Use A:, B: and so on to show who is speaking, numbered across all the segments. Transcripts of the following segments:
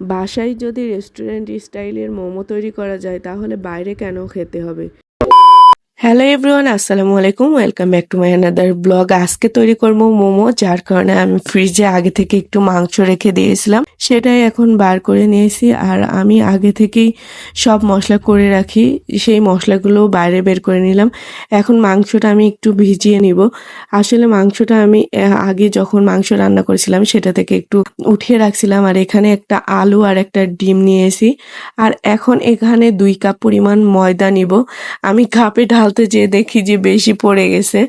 A: বাসায় যদি রেস্টুরেন্ট স্টাইলের মোমো তৈরি করা যায় তাহলে বাইরে কেন খেতে হবে? হ্যালো এভরিওয়ান আসসালামু আলাইকুম welcome back to my another blog আজকে তৈরি করব মোমো, যার কারণে আমি ফ্রিজে আগে থেকে একটু মাংস রেখে দিয়েছিলাম। সেটাই এখন বার করে নিয়েছি। আর আমি আগে থেকেই সব মশলা করে রাখি। সেই মশলাগুলো বাইরে বের করে নিলাম। এখন মাংসটা আমি একটু ভিজিয়ে নিব। আসলে মাংসটা আমি আগে যখন মাংস রান্না করেছিলাম, সেটা থেকে একটু উঠিয়ে রাখছিলাম। আর এখানে একটা আলু আর একটা ডিম নিয়েছি। আর এখন এখানে দুই কাপ পরিমাণ ময়দা নিব। আমি কাপে ঢালতে যেয়ে দেখি যে বেশি পড়ে গেছে।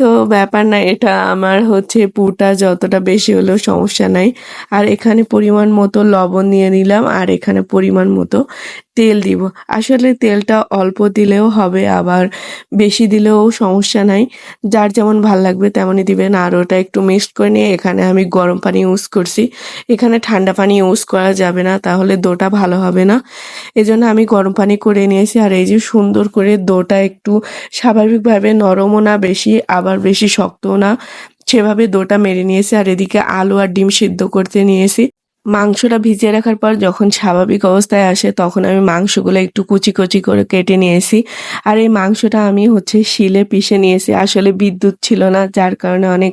A: তো ব্যাপার না, এটা আমার হচ্ছে পুরটা যতটা বেশি হলেও সমস্যা নাই। আর এখানে পরিমাণ মতো লবণ নিয়ে নিলাম, আর এখানে পরিমাণ মতো তেল দিব। আসলে তেলটা অল্প দিলেও হবে, আবার বেশি দিলেও সমস্যা নাই। যার যেমন ভালো লাগবে তেমনই দিবেন। আর ওটা একটু মিক্সড করে নিয়ে এখানে আমি গরম পানি ইউজ করছি। এখানে ঠান্ডা পানি ইউজ করা যাবে না, তাহলে দোটা ভালো হবে না। এজন্য আমি গরম পানি করে নিয়েছি। আর এই যে সুন্দর করে দোটা একটু স্বাভাবিকভাবে নরমও না বেশি, আবার বেশি শক্তও না। সেভাবে দোটা মেরে নিয়েছি। আর এদিকে আলু আর ডিম সিদ্ধ করতে নিয়েছি। মাংসটা ভিজিয়ে রাখার পর যখন স্বাভাবিক অবস্থায় আসে, তখন আমি মাংসগুলো একটু কুচি কুচি করে কেটে নিয়েছি। আর এই মাংসটা আমি হচ্ছে শিলে পিষে নিয়েছি। আসলে বিদ্যুৎ ছিল না, যার কারণে অনেক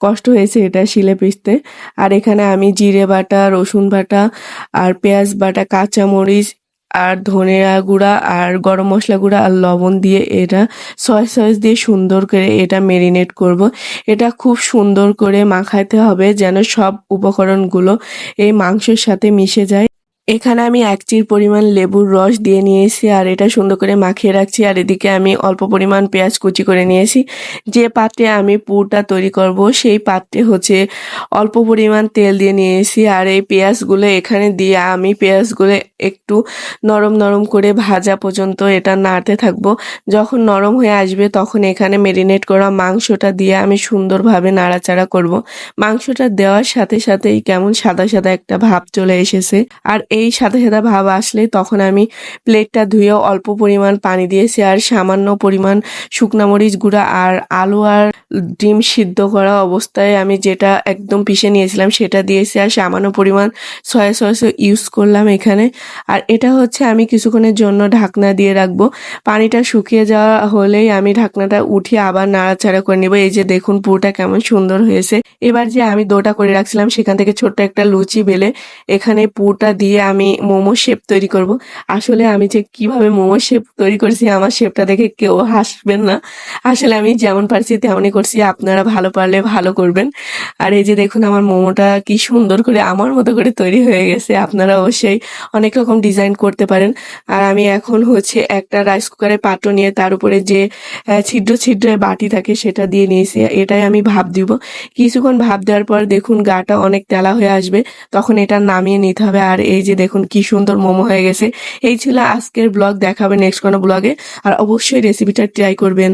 A: কষ্ট হয়েছে এটা শিলে পিষতে। আর এখানে আমি জিরে বাটা, রসুন বাটা আর পেঁয়াজ বাটা, কাঁচামরিচ আর ধনিয়া গুঁড়া আর গরম মশলা গুঁড়া আর লবণ দিয়ে এটা সয়া সস দিয়ে সুন্দর করে এটা মেরিনেট করব। এটা খুব সুন্দর করে মাখাইতে হবে যেন সব উপকরণগুলো এই মাংসের সাথে মিশে যায়। এখানে আমি এক চির পরিমাণ লেবুর রস দিয়ে নিয়েছি, আর এটা সুন্দর করে মাখিয়ে রাখছি, আর এদিকে আমি অল্প পরিমাণ পেঁয়াজ কুচি করে নিয়েছি। যে পাত্রে আমি পুরটা তৈরি করব, সেই পাত্রে হচ্ছে অল্প পরিমাণ তেল দিয়ে নিয়েছি, আর এই পেঁয়াজগুলো এখানে দিয়ে আমি পেঁয়াজগুলো একটু নরম নরম করে ভাজা পর্যন্ত এটা নাড়তে থাকব। যখন নরম হয়ে আসবে, তখন এখানে মেরিনেট করা মাংসটা দিয়ে আমি সুন্দরভাবে নাড়াচাড়া করব। মাংসটা দেওয়ার সাথে সাথেই কেমন সাদা সাদা একটা ভাব চলে এসেছে। আর এই সাদা সাদা ভাব আসলে তখন আমি প্লেটটা ধুয়ে অল্প পরিমাণ পানি দিয়েছি আর সামান্য পরিমাণ শুকনা মরিচ গুঁড়া আর আলু আর ডিম সিদ্ধ করা অবস্থায় আমি যেটা একদম পিষে নিয়েছিলাম সেটা দিয়েছি আর সামান্য পরিমাণ সয়া সস ইউজ করলাম এখানে। আর এটা হচ্ছে আমি কিছুক্ষণের জন্য ঢাকনা দিয়ে রাখব। পানিটা শুকিয়ে যাওয়া হলেই আমি ঢাকনাটা উঠিয়ে আবার নাড়াচাড়া করে নেব। এই যে দেখুন পুরোটা কেমন সুন্দর হয়েছে। এবার যে আমি দোটা করে রাখছিলাম সেখান থেকে ছোট্ট একটা লুচি বেলে এখানে পুরটা দিয়ে আমি মোমো শেপ তৈরি করব। আসলে আমি যে কীভাবে মোমো শেপ তৈরি করছি, আমার শেপটা দেখে কেউ হাসবেন না। আসলে আমি যেমন পারছি তেমনই করছি, আপনারা ভালো পারলে ভালো করবেন। আর এই যে দেখুন, আমার মোমোটা কি সুন্দর করে আমার মতো করে তৈরি হয়ে গেছে। আপনারা অবশ্যই অনেক রকম ডিজাইন করতে পারেন। আর আমি এখন হচ্ছে একটা রাইস কুকারের পাত্র নিয়ে তার উপরে যে ছিদ্র ছিদ্র বাটি থাকে সেটা দিয়ে নিয়েছি। এটাই আমি ভাব দিব। কিছুক্ষণ ভাব দেওয়ার পর দেখুন, গাটা অনেক তেলা হয়ে আসবে। তখন এটা নামিয়ে নিতে হবে। আর এই যে দেখুন কি সুন্দর মোমো হয়ে গেছে। এই ছিল আজকের ব্লগ, দেখাবে নেক্সট কোনো ব্লগে। আর অবশ্যই রেসিপিটা ট্রাই করবেন।